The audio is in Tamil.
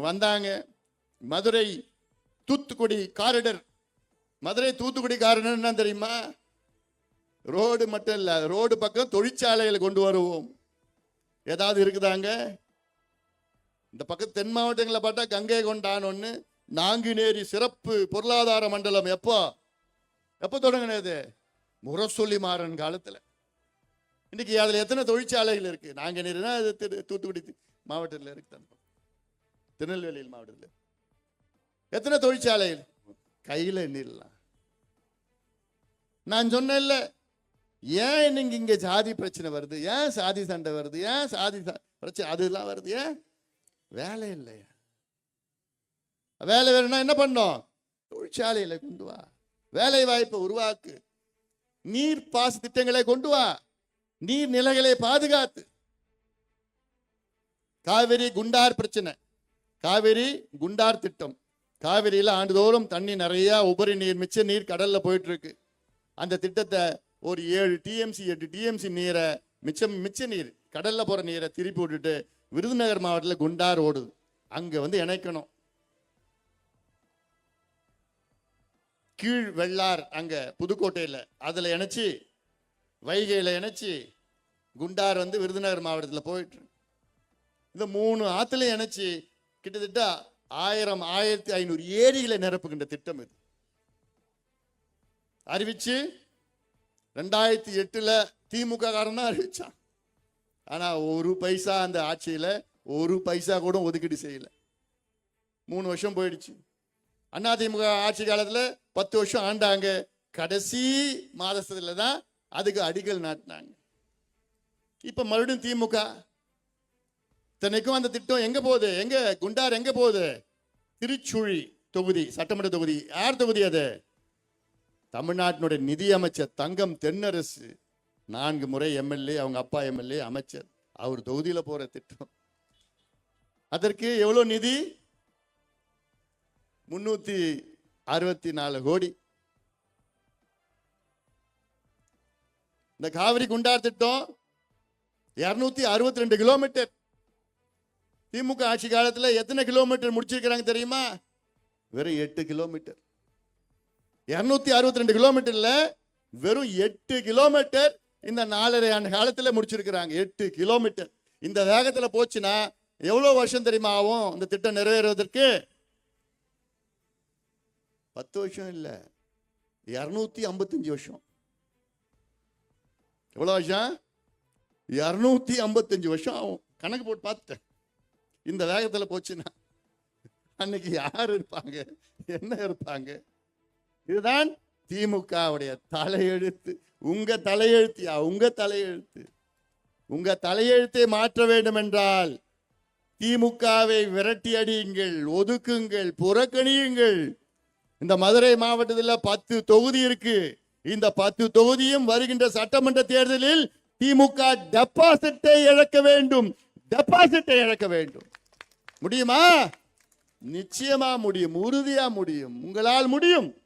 வந்தாங்க. மதுரை தூத்துக்குடி காரிடர். மதுரை தூத்துக்குடி காரிடர் என்ன தெரியுமா? ரோடு மட்டும் இல்லை ரோடு பக்கம் தொழிற்சாலைகளை கொண்டு வருவோம். ஏதாவது இருக்குதாங்க இந்த பக்கம் தென் மாவட்டங்களை பார்த்தா கங்கை கொண்டான் ஒன்று நாங்குநேரி சிறப்பு பொருளாதார மண்டலம். எப்போ? எப்போ தொடங்கினது? முரசொல்லி மாறன் காலத்தில். இன்னைக்கு அதில் எத்தனை தொழிற்சாலைகள் இருக்குது நாங்குநேரினா அது திரு- தூத்துக்குடி மாவட்டத்தில் இருக்குது தான் திருநெல்வேலியில் மாவட்டத்தில். எத்தனை தொழிற்சாலைகள்? கையில எண்ணிடலாம். நான் சொன்னேன்ல ஏன் நீங்க இங்க ஜாதி பிரச்சனை வருது? ஏன் சாதி சண்டை வருது? ஏன் சாதி பிரச்சனை அதெல்லாம் வருது? ஏன்? வேலை இல்லையா? வேலை வேணும்னா என்ன பண்ணோம் தொழிற்சாலையில கொண்டு வா. வேலை வாய்ப்பை உருவாக்கு. நீர் பாச திட்டங்களை கொண்டு வா. நீர் நிலைகளை பாதுகாத்து. காவிரி குண்டார் பிரச்சனை. காவிரி குண்டார் திட்டம். காவிரியில் ஆண்டுதோறும் தண்ணி நிறையா உபரி நீர் மிச்ச நீர் கடலில் போயிட்டுருக்கு. அந்த திட்டத்தை ஒரு ஏழு டிஎம்சி எட்டு டிஎம்சி நீரை மிச்சம் மிச்ச நீர் கடலில் போகிற நீரை திருப்பி விட்டுட்டு விருதுநகர் மாவட்டத்தில் குண்டார் ஓடுது. அங்கே வந்து இணைக்கணும். கீழ் வெள்ளார் அங்கே புதுக்கோட்டையில் அதில் இணைச்சி வைகையில் இணைச்சி குண்டார் வந்து விருதுநகர் மாவட்டத்தில் போயிட்டு இந்த மூணு ஆற்றுலையும் இணைச்சி கிட்டத்தட்ட ஆயிரம் ஆயிரத்தி ஐநூறு ஏரிகளை நிரப்புகின்ற திட்டம் இது. அறிவிச்சு ரெண்டாயிரத்தி எட்டுல திமுக காரன் தான் அறிவிச்சான். ஆனா ஒரு பைசா அந்த ஆட்சியில ஒரு பைசா கூட ஒதுக்கீடு செய்யல. மூணு வருஷம் போயிடுச்சு. அண்ணா திமுக ஆட்சி காலத்துல பத்து வருஷம் ஆண்டாங்க. கடைசி மாதத்துல தான் அதுக்கு அடிக்கல் நாட்டினாங்க. இப்ப மறுபடியும் திமுக இத்தனைக்கும் அந்த திட்டம் எங்கே போகுது? எங்கே? குண்டார் எங்கே போகுது? திருச்சுழி தொகுதி சட்டமன்ற தொகுதி. யார் தொகுதி அது? தமிழ்நாட்டினுடைய நிதி அமைச்சர் தங்கம் தென்னரசு. நான்கு முறை எம்எல்ஏ அவங்க அப்பா எம்எல்ஏ அமைச்சர். அவர் தொகுதியில் போகிற திட்டம். அதற்கு எவ்வளோ நிதி? முன்னூற்றி அறுபத்தி நாலு கோடி. இந்த காவிரி குண்டார் திட்டம் இரநூத்தி அறுபத்தி ரெண்டு கிலோமீட்டர். திமுக ஆட்சி காலத்தில் எத்தனை கிலோமீட்டர் முடிச்சிருக்கிறாங்க தெரியுமா? வெறும் எட்டு கிலோமீட்டர் இரநூத்தி அறுபத்தி ரெண்டு கிலோமீட்டர்ல வெறும் எட்டு கிலோமீட்டர் இந்த நாலரை ஆண்டு காலத்தில் முடிச்சிருக்கிறாங்க. எட்டு கிலோமீட்டர் இந்த வேகத்தில் போச்சுன்னா எவ்வளோ வருஷம் தெரியுமா ஆகும்? இந்த திட்டம் நிறைவேறுவதற்கு? பத்து வருஷம் இல்லை. இரநூத்தி ஐம்பத்தஞ்சு வருஷம். எவ்வளோ வருஷம்? இரநூத்தி ஐம்பத்தஞ்சு வருஷம் ஆகும். கணக்கு போட்டு பார்த்துட்டேன். இந்த வேகத்தில் போச்சுன்னா அன்னைக்கு யார் இருப்பாங்க? என்ன இருப்பாங்க? இதுதான் திமுகவுடைய தலையெழுத்து. உங்க தலையெழுத்தியா? உங்க தலையெழுத்து. உங்க தலையெழுத்தை மாற்ற வேண்டும் என்றால் திமுகவை விரட்டி அடியுங்கள் ஒதுக்குங்கள் புறக்கணியுங்கள். இந்த மதுரை மாவட்டத்தில் பத்து தொகுதி இருக்கு. இந்த பத்து தொகுதியும் வருகின்ற சட்டமன்ற தேர்தலில் திமுக டெபாசிட்டை இழக்க வேண்டும். டெபாசிட்டை இழக்க வேண்டும். முடியுமா? நிச்சயமா முடியும் உறுதியா முடியும். உங்களால் முடியும்.